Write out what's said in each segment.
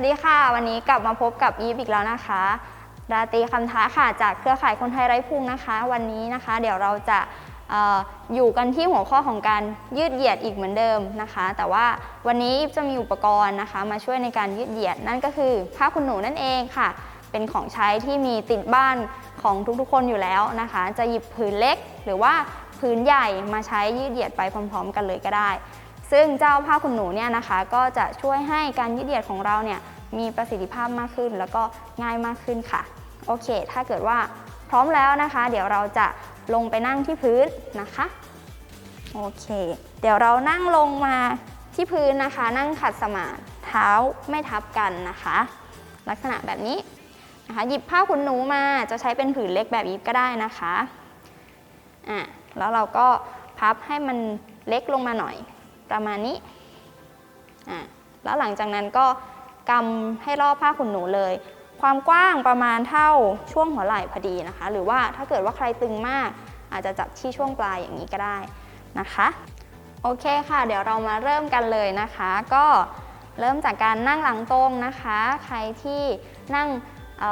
สวัสดีค่ะ วันนี้กลับมาพบกับอีฟอีกแล้วนะคะราตรีคำท้าค่ะจากเครือข่ายคนไทยไร้พุงนะคะ วันนี้นะคะ เดี๋ยวเราจะอออยู่กันที่หัวข้อของการยืดเหยียดอีกเหมือนเดิมนะคะ แต่ว่าวันนี้อีฟจะมีอุปกรณ์นะคะ มาช่วยในการยืดเหยียดนั่นก็คือผ้าขนหนูนั่นเองค่ะ เป็นของใช้ที่มีติดบ้านของทุกๆคนอยู่แล้วนะคะ จะหยิบผืนเล็กหรือว่าผืนใหญ่มาใช้ยืดเหยียดไปพร้อม ๆ กันเลยก็ได้ ซึ่งเจ้าผ้าขนหนูเนี่ยนะคะ ก็จะช่วยให้การยืดเหยียดของเราเนี่ยมีประสิทธิภาพมากขึ้น แล้วก็ง่ายมากขึ้นค่ะ โอเค ถ้าเกิดว่าพร้อมแล้วนะคะ เดี๋ยวเราจะลงไปนั่งที่พื้นนะคะ โอเค เดี๋ยวเรานั่งลงมาที่พื้นนะคะ นั่งขัดสมาธิเท้าไม่ทับกันนะคะ ลักษณะแบบนี้นะคะ หยิบผ้าขนหนูมาจะใช้เป็นผืนเล็กแบบนี้ก็ได้นะคะอะแล้วเราก็พับให้มันเล็กลงมาหน่อย ประมาณนี้อะแล้วหลังจากนั้นก็กำให้รอบผ้าขนหนูเลย ความกว้างประมาณเท่าช่วงหัวไหล่พอดีนะคะ หรือว่าถ้าเกิดว่าใครตึงมาก อาจจะจับที่ช่วงปลายอย่างนี้ก็ได้นะคะ โอเคค่ะ เดี๋ยวเรามาเริ่มกันเลยนะคะ ก็เริ่มจากการนั่งหลังตรงนะคะ ใครที่นั่ง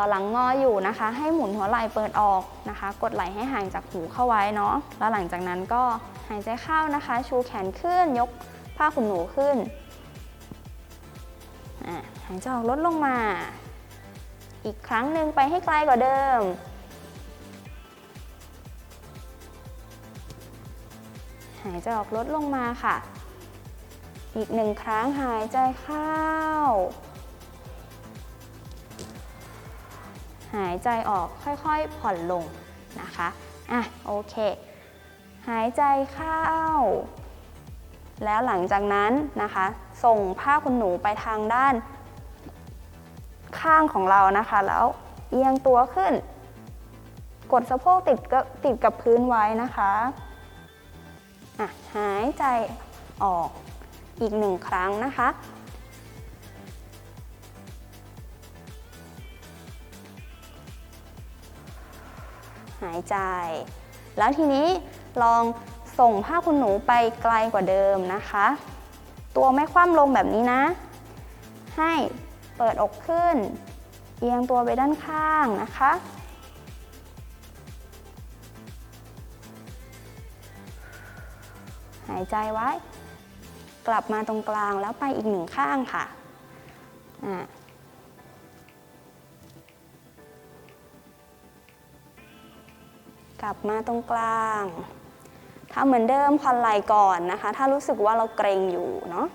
หลังงออยู่นะคะ ให้หมุนหัวไหล่เปิดออกนะคะ กดไหล่ให้ห่างจากหูเข้าไว้เนาะแล้วหลังจากนั้นก็หายใจเข้านะคะ ชูแขนขึ้นยกผ้าขนหนูขึ้นหายใจออกลดลงมา อีกครั้งหนึ่งไปให้ไกลกว่าเดิม หายใจออกลดลงมาค่ะ อีกหนึ่งครั้งหายใจเข้า หายใจออกค่อยๆผ่อนลงนะคะอะโอเค หายใจเข้า แล้วหลังจากนั้นนะคะ ส่งผ้าขนหนูไปทางด้าน ข้างของเรานะคะ แล้วเอียงตัวขึ้น กดสะโพกติดกับติดกับพื้นไว้นะคะอะหายใจออกอีกหนึ่งครั้งนะคะ หายใจ แล้วทีนี้ลองส่งผ้าคุณหนูไปไกลกว่าเดิมนะคะ ตัวไม่คว่ำลงแบบนี้นะ ให้เปิดอกขึ้น เอียงตัวไปด้านข้างนะคะ หายใจไว้ กลับมาตรงกลางแล้วไปอีกหนึ่งข้างค่ะอะ ลับมาตรงกลางทำเหมือนเดิมผ่อนไหล่ก่อนนะคะ ถ้ารู้สึกว่าเราเกรงอยู่เนาะ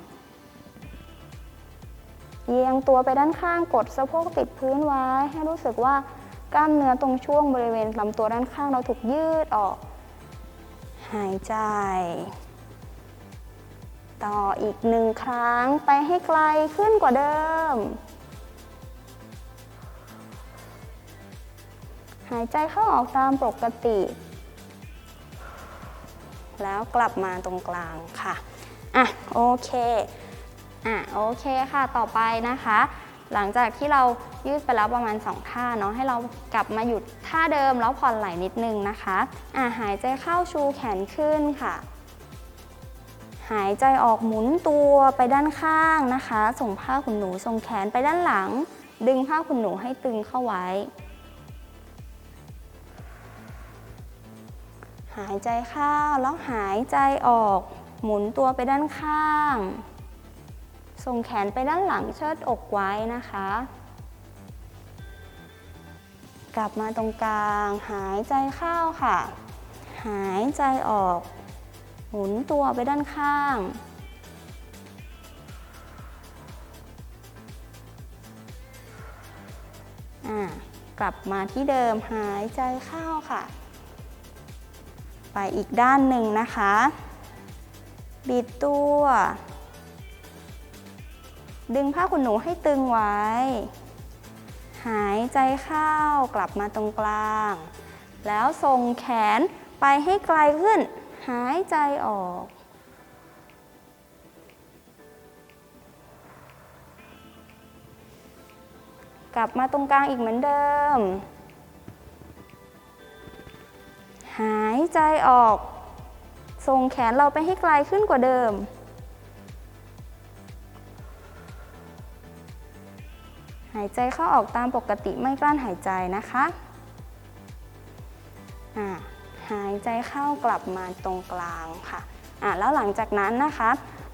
เอียงตัวไปด้านข้างกดสะโพกติดพื้นไว้ ให้รู้สึกว่ากล้ามเนื้อตรงช่วงบริเวณลำตัวด้านข้างเราถูกยืดออก หายใจ ต่ออีกหนึ่งครั้งไปให้ไกลขึ้นกว่าเดิม หายใจเข้าออกตามปกติ แล้วกลับมาตรงกลางค่ะ อะ โอเค อะ โอเคค่ะ ต่อไปนะคะ หลังจากที่เรายืดไปแล้วประมาณ 2 ท่าเนาะ ให้เรากลับมาหยุดท่าเดิมแล้วผ่อนไหล่นิดนึงนะคะ อะ หายใจเข้าชูแขนขึ้นค่ะ หายใจออกหมุนตัวไปด้านข้างนะคะ ส่งผ้าขนหนู ส่งแขนไปด้านหลัง ดึงผ้าขนหนูให้ตึงเข้าไว้ หายใจเข้าแล้วหายใจออก หมุนตัวไปด้านข้าง ส่งแขนไปด้านหลังเชิดอกไว้นะคะ กลับมาตรงกลาง หายใจเข้าค่ะ หายใจออก หมุนตัวไปด้านข้าง กลับมาที่เดิมหายใจเข้าค่ะ ไปอีกด้านหนึ่งนะคะ บิดตัว ดึงผ้าขนหนูให้ตึงไว้ หายใจเข้ากลับมาตรงกลาง แล้วส่งแขนไปให้ไกลขึ้น หายใจออกกลับมาตรงกลางอีกเหมือนเดิม หายใจออก ส่งแขนเราไปให้ไกลขึ้นกว่าเดิม หายใจเข้าออกตามปกติไม่กลั้นหายใจนะคะหายใจเข้ากลับมาตรงกลางค่ะแล้วหลังจากนั้นนะคะ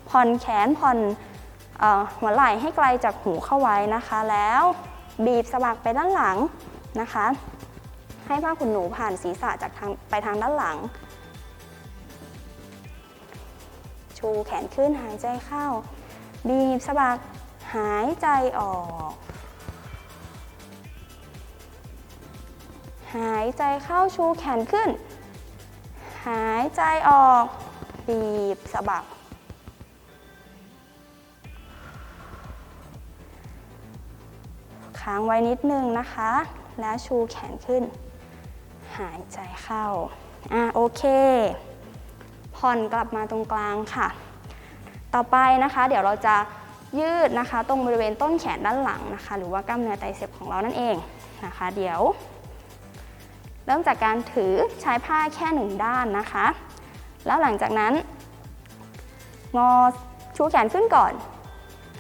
ผ่อนแขนผ่อนอหัวไหล่ให้ไกลจากหูเข้าไว้นะคะ แล้วบีบสะบักไปด้านหลังนะคะ ให้ผ้าขนหนูผ่านศีรษะจากทางไปทางด้านหลัง ชูแขนขึ้นหายใจเข้า บีบสะบักหายใจออก หายใจเข้าชูแขนขึ้น หายใจออก บีบสะบักค้างไว้นิดนึงนะคะ แล้วชูแขนขึ้น หายใจเข้า อะโอเค ผ่อนกลับมาตรงกลางค่ะ ต่อไปนะคะ เดี๋ยวเราจะยืดนะคะ ตรงบริเวณต้นแขนด้านหลังนะคะ หรือว่ากล้ามเนื้อไตรเสพของเรานั่นเองนะคะ เดี๋ยว เริ่มจากการถือใช้ผ้าแค่หนึ่งด้านนะคะ แล้วหลังจากนั้น งอชูแขนขึ้นก่อน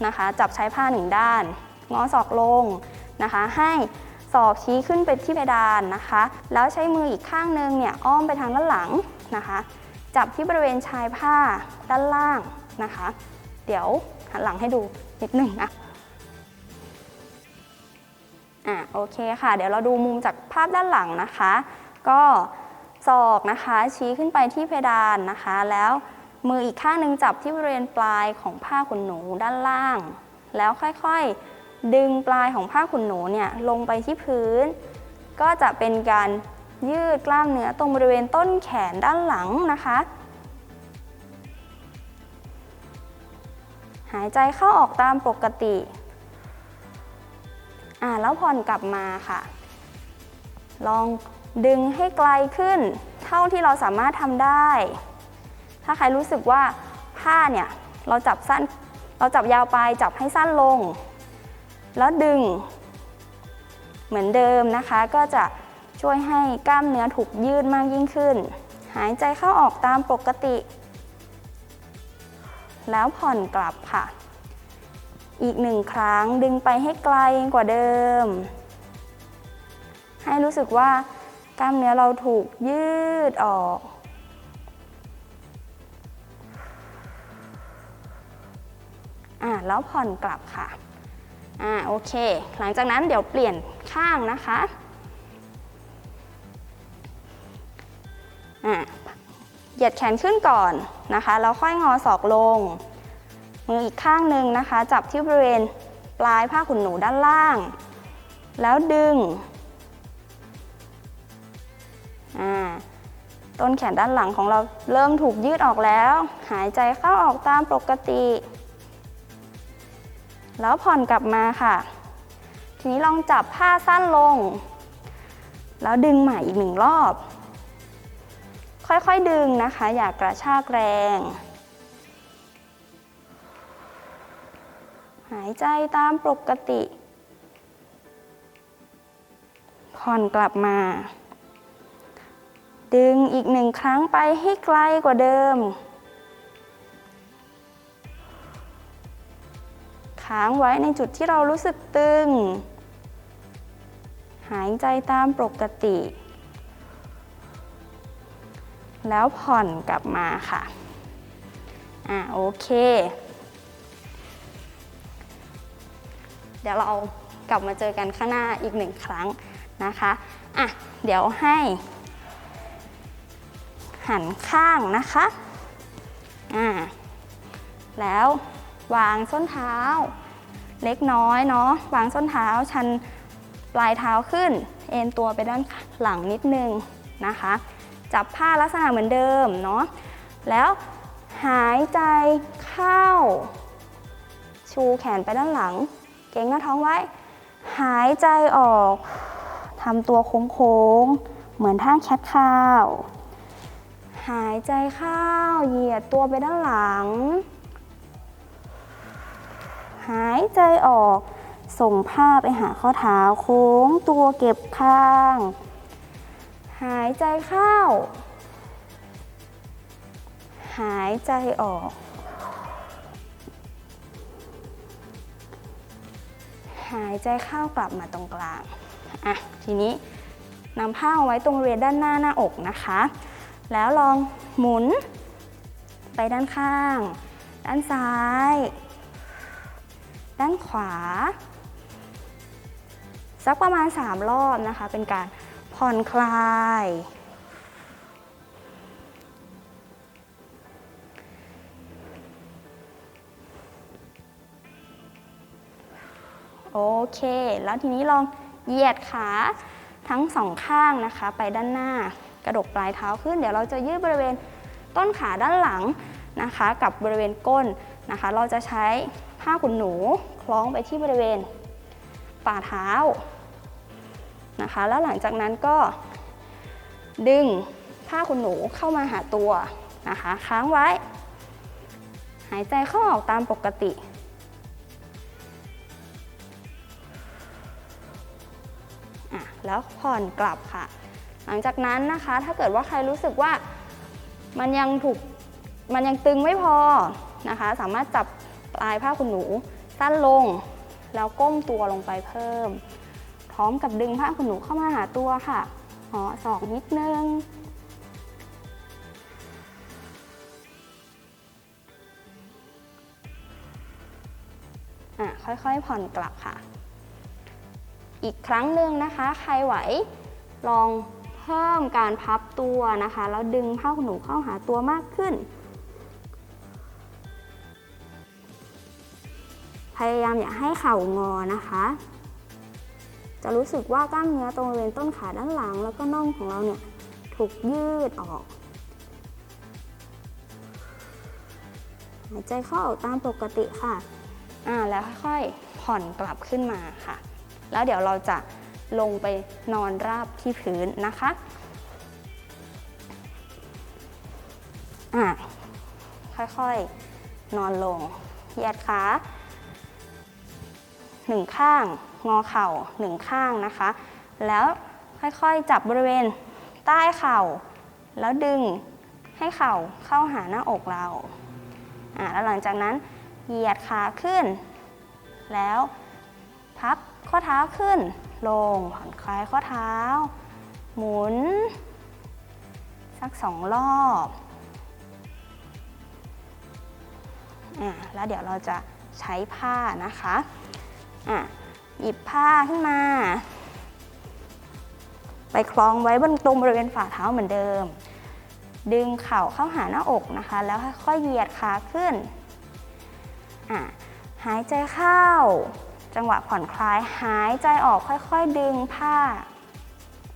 นะคะ จับใช้ผ้าหนึ่งด้าน งอศอกลงนะคะ ให้ ศอกชี้ขึ้นไปที่เพดานนะคะ แล้วใช้มืออีกข้างนึงเนี่ยอ้อมไปทางด้านหลังนะคะ จับที่บริเวณชายผ้าด้านล่างนะคะ เดี๋ยวหันหลังให้ดูนิดหนึ่งนะอะโอเคค่ะ เดี๋ยวเราดูมุมจากภาพด้านหลังนะคะ ก็ศอกนะคะชี้ขึ้นไปที่เพดานนะคะ แล้วมืออีกข้างหนึ่งจับที่บริเวณปลายของผ้าขนหนูด้านล่าง แล้วค่อยๆ ดึงปลายของผ้าขนหนูเนี่ยลงไปที่พื้น ก็จะเป็นการยืดกล้ามเนื้อตรงบริเวณต้นแขนด้านหลังนะคะ หายใจเข้าออกตามปกติอ่าแล้วผ่อนกลับมาค่ะ ลองดึงให้ไกลขึ้น เท่าที่เราสามารถทำได้ ถ้าใครรู้สึกว่าผ้าเนี่ยเราจับสั้น เราจับยาวไปจับให้สั้นลง แล้วดึง เหมือนเดิมนะคะ ก็จะช่วยให้กล้ามเนื้อถูกยืดมากยิ่งขึ้น หายใจเข้าออกตามปกติ แล้วผ่อนกลับค่ะ อีกหนึ่งครั้งดึงไปให้ไกลกว่าเดิม ให้รู้สึกว่ากล้ามเนื้อเราถูกยืดออก อ่าแล้วผ่อนกลับค่ะ อ่าโอเค หลังจากนั้นเดี๋ยวเปลี่ยนข้างนะคะอ่าเหยียดแขนขึ้นก่อนนะคะแล้วค่อยงอศอกลง มืออีกข้างหนึ่งนะคะ จับที่บริเวณปลายผ้าขนหนูด้านล่าง แล้วดึงอ่าต้นแขนด้านหลังของเราเริ่มถูกยืดออกแล้ว หายใจเข้าออกตามปกติ แล้วผ่อนกลับมาค่ะ ทีนี้ลองจับผ้าสั้นลง แล้วดึงใหม่อีกหนึ่งรอบ ค่อยๆดึงนะคะ อย่ากกระชากแรง หายใจตามปกติ ผ่อนกลับมา ดึงอีกหนึ่งครั้งไปให้ไกลกว่าเดิม ค้างไว้ในจุดที่เรารู้สึกตึง หายใจตามปกติ แล้วผ่อนกลับมาค่ะ อ่าโอเค เดี๋ยวเรากลับมาเจอกันข้างหน้าอีกหนึ่งครั้งนะคะ อะ เดี๋ยวให้ หันข้างนะคะ อ่า แล้ว วางส้นเท้า เล็กน้อยเนาะวางส้นเท้าชันปลายเท้าขึ้น เอ็นตัวไปด้านหลังนิดนึงนะคะ จับผ้าลักษณะเหมือนเดิมเนาะแล้วหายใจเข้า ชูแขนไปด้านหลัง เก่งหน้าท้องไว้ หายใจออกทำตัวโค้งๆ เหมือนท่าแคทข้าว หายใจเข้า เหยียดตัวไปด้านหลัง หายใจออก ส่งผ้าไปหาข้อเท้าโค้งตัวเก็บข้าง หายใจเข้า หายใจออก หายใจเข้ากลับมาตรงกลาง อะ ทีนี้นำผ้าเอาไว้ตรงบริเวณด้านหน้าหน้าอกนะคะ แล้วลองหมุนไปด้านข้าง ด้านซ้าย ด้านขวา สักประมาณ 3 รอบนะคะ เป็นการผ่อนคลาย โอเค แล้วทีนี้ลองเหยียดขาทั้งสองข้างนะคะ ไปด้านหน้ากระดกปลายเท้าขึ้น เดี๋ยวเราจะยืดบริเวณต้นขาด้านหลังนะคะ กับบริเวณก้นนะคะ เราจะใช้ ผ้าขนหนูคล้องไปที่บริเวณฝ่าเท้านะคะ แล้วหลังจากนั้นก็ดึงผ้าขนหนูเข้ามาหาตัวนะคะ ค้างไว้ หายใจเข้าออกตามปกติแล้วผ่อนกลับค่ะ หลังจากนั้นนะคะถ้าเกิดว่าใครรู้สึกว่ามันยังถูกมันยังตึงไม่พอนะคะ สามารถจับ ลายผ้าขนหนู สั้นลง แล้วก้มตัวลงไปเพิ่ม พร้อมกับดึงผ้าขนหนูเข้ามาหาตัวค่ะห่อศอกนิดนึงอะค่อยๆ ผ่อนกลับค่ะ อีกครั้งหนึ่งนะคะ ใครไหวลองเพิ่มการพับตัวนะคะ แล้วดึงผ้าขนหนูเข้าหาตัวมากขึ้น พยายามอย่าให้เข่างอนะคะ จะรู้สึกว่ากล้ามเนื้อตรงบริเวณต้นขาด้านหลัง แล้วก็น่องของเราเนี่ยถูกยืดออกหายใจเข้าออกตามปกติค่ะ อ่า แล้วค่อยๆ ผ่อนกลับขึ้นมาค่ะ แล้วเดี๋ยวเราจะลงไปนอนราบที่พื้นนะคะ อะค่อยๆ นอนลง เหยียดขา หนึ่งข้าง งอเข่าหนึ่งข้างนะคะ แล้วค่อยๆจับบริเวณใต้เข่า แล้วดึงให้เข่าเข้าหาหน้าอกเราอะแล้วหลังจากนั้นเหยียดขาขึ้น แล้วพับข้อเท้าขึ้น ลงผ่อนคลายข้อเท้า หมุน สักสองรอบอะแล้วเดี๋ยวเราจะใช้ผ้านะคะ อะหยิบผ้าขึ้นมา ไปคล้องไว้บนตรงบริเวณฝ่าเท้าเหมือนเดิม ดึงเข่าเข้าหาหน้าอกนะคะ แล้วค่อยๆเหยียดขาขึ้นอะหายใจเข้า จังหวะผ่อนคลายหายใจออกค่อยๆ ดึงผ้า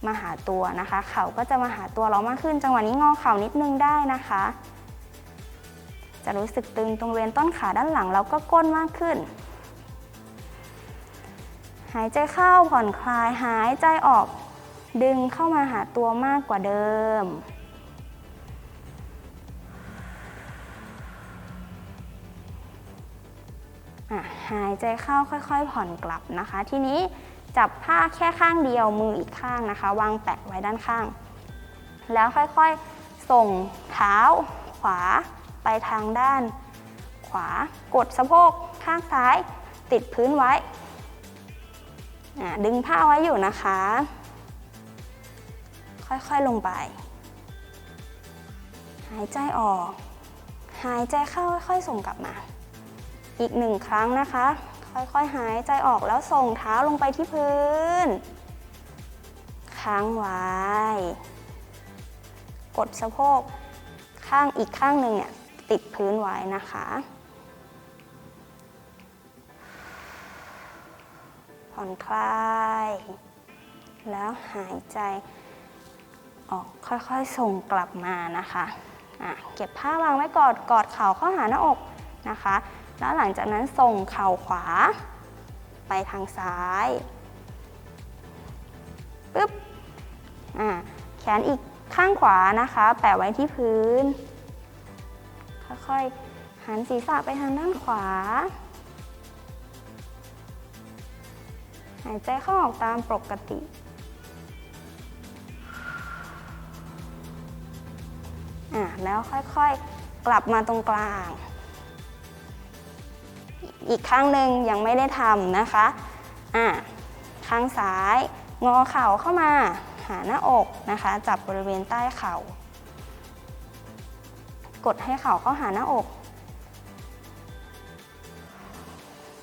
มาหาตัวนะคะ เข่าก็จะมาหาตัวเรามากขึ้น จังหวะนี้งอเข่านิดนึงได้นะคะ จะรู้สึกตึงตรงบริเวณต้นขาด้านหลังแล้วก็ก้นมากขึ้น หายใจเข้าผ่อนคลาย หายใจออก ดึงเข้ามาหาตัวมากกว่าเดิมอะหายใจเข้าค่อยๆ ผ่อนกลับนะคะ ทีนี้จับผ้าแค่ข้างเดียวมืออีกข้างนะคะ วางแปะไว้ด้านข้าง แล้วค่อยๆ ส่งเท้าขวาไปทางด้าน ขวากดสะโพกข้างซ้าย ติดพื้นไว้ ดึงผ้าไว้อยู่นะคะ ค่อยๆลงไป หายใจออก หายใจเข้าค่อยๆส่งกลับมา อีกหนึ่งครั้งนะคะ ค่อยๆหายใจออกแล้วส่งเท้าลงไปที่พื้น ค้างไว้ กดสะโพกข้างอีกข้างหนึ่งเนี่ยติดพื้นไว้นะคะ ผ่อนคลาย แล้วหายใจออกค่อยๆส่งกลับมานะคะอะเก็บผ้าวางไว้กอดกอดเข่าเข้าหาหน้าอกนะคะ แล้วหลังจากนั้นส่งเข่าขวา ไปทางซ้ายปึ๊บอ่าแขนอีกข้างขวานะคะ แปะไว้ที่พื้น ค่อยๆหันศีรษะไปทางด้านขวา หายใจเข้าออกตามปกติ อะแล้วค่อยๆกลับมาตรงกลาง อีกข้างหนึ่งยังไม่ได้ทำนะคะ อะข้างซ้าย งอเข่าเข้ามา หาหน้าอกนะคะ จับบริเวณใต้เข่า กดให้เข่าเข้าหาหน้าอก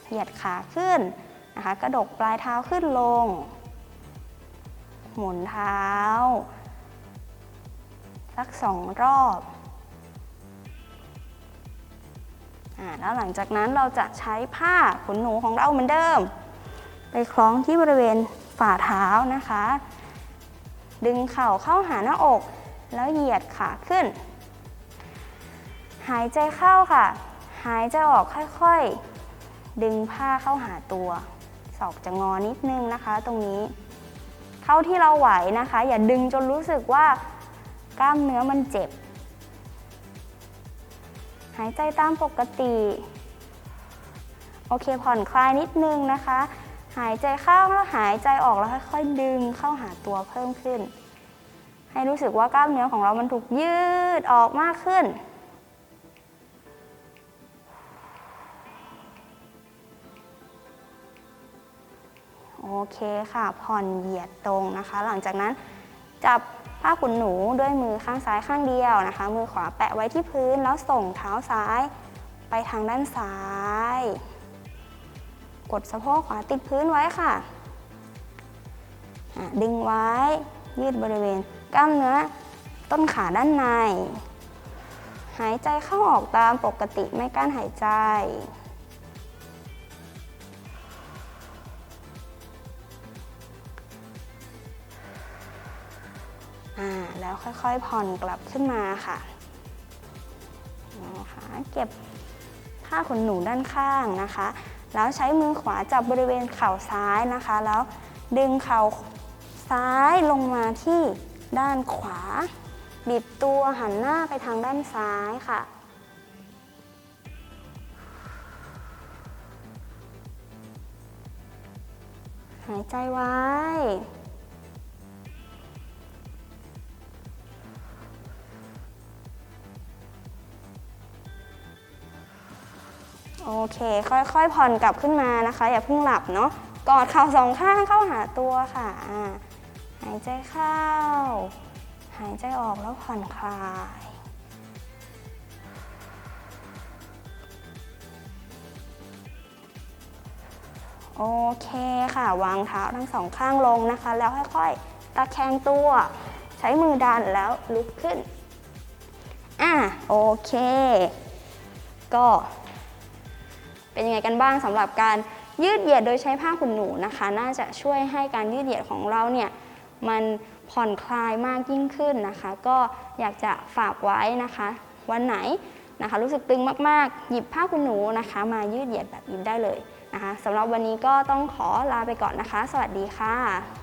เหยียดขาขึ้น นะคะกระดกปลายเท้าขึ้นลง หมุนเท้า สักสองรอบอแล้วหลังจากนั้นเราจะใช้ผ้าขนหนูของเราเหมือนเดิม ไปคล้องที่บริเวณฝ่าเท้านะคะ ดึงเข่าเข้าหาหน้าอก แล้วเหยียดขาขึ้น หายใจเข้าค่ะ หายใจออกค่อยๆ ดึงผ้าเข้าหาตัว ศอกจะงอนิดนึงนะคะ ตรงนี้ เท่าที่เราไหวนะคะ อย่าดึงจนรู้สึกว่ากล้ามเนื้อมันเจ็บ หายใจตามปกติ โอเคผ่อนคลายนิดนึงนะคะ หายใจเข้าแล้วหายใจออกแล้วค่อยๆดึงเข้าหาตัวเพิ่มขึ้น ให้รู้สึกว่ากล้ามเนื้อของเรามันถูกยืดออกมากขึ้น เคค่ะ ผ่อนเหยียดตรงนะคะ หลังจากนั้นจับผ้าขุนหนูด้วยมือข้างซ้ายข้างเดียวนะคะ มือขวาแปะไว้ที่พื้นแล้วส่งเท้าซ้ายไปทางด้านซ้าย กดสะโพกขวาติดพื้นไว้ค่ะ ดึงไว้ ยืดบริเวณกล้ามเนื้อต้นขาด้านใน หายใจเข้าออกตามปกติไม่กั้นหายใจ อ่าแล้วค่อยๆผ่อนกลับขึ้นมาค่ะนะคะเก็บผ้าขนหนูด้านข้างนะคะ แล้วใช้มือขวาจับบริเวณเข่าซ้ายนะคะ แล้วดึงเข่าซ้ายลงมาที่ด้านขวาบิดตัวหันหน้าไปทางด้านซ้ายค่ะหายใจไว้ โอเค ค่อยๆผ่อนกลับขึ้นมานะคะ อย่าเพิ่งหลับเนาะกอดเข่าสองข้างเข้าหาตัวค่ะหายใจเข้า หายใจออกแล้วผ่อนคลายโอเคค่ะ วางเท้าทั้งสองข้างลงนะคะ แล้วค่อยๆตะแคงตัว ใช้มือดันแล้วลุกขึ้นอะโอเค ก็ เป็นยังไงกันบ้างสำหรับการยืดเหยียดโดยใช้ผ้าขนหนูนะคะ น่าจะช่วยให้การยืดเหยียดของเราเนี่ยมันผ่อนคลายมากยิ่งขึ้นนะคะ ก็อยากจะฝากไว้นะคะ วันไหนนะคะ รู้สึกตึงมากๆ หยิบผ้าขนหนูนะคะ มายืดเหยียดแบบนี้ได้เลยนะคะสำหรับวันนี้ก็ต้องขอลาไปก่อนนะคะ สวัสดีค่ะ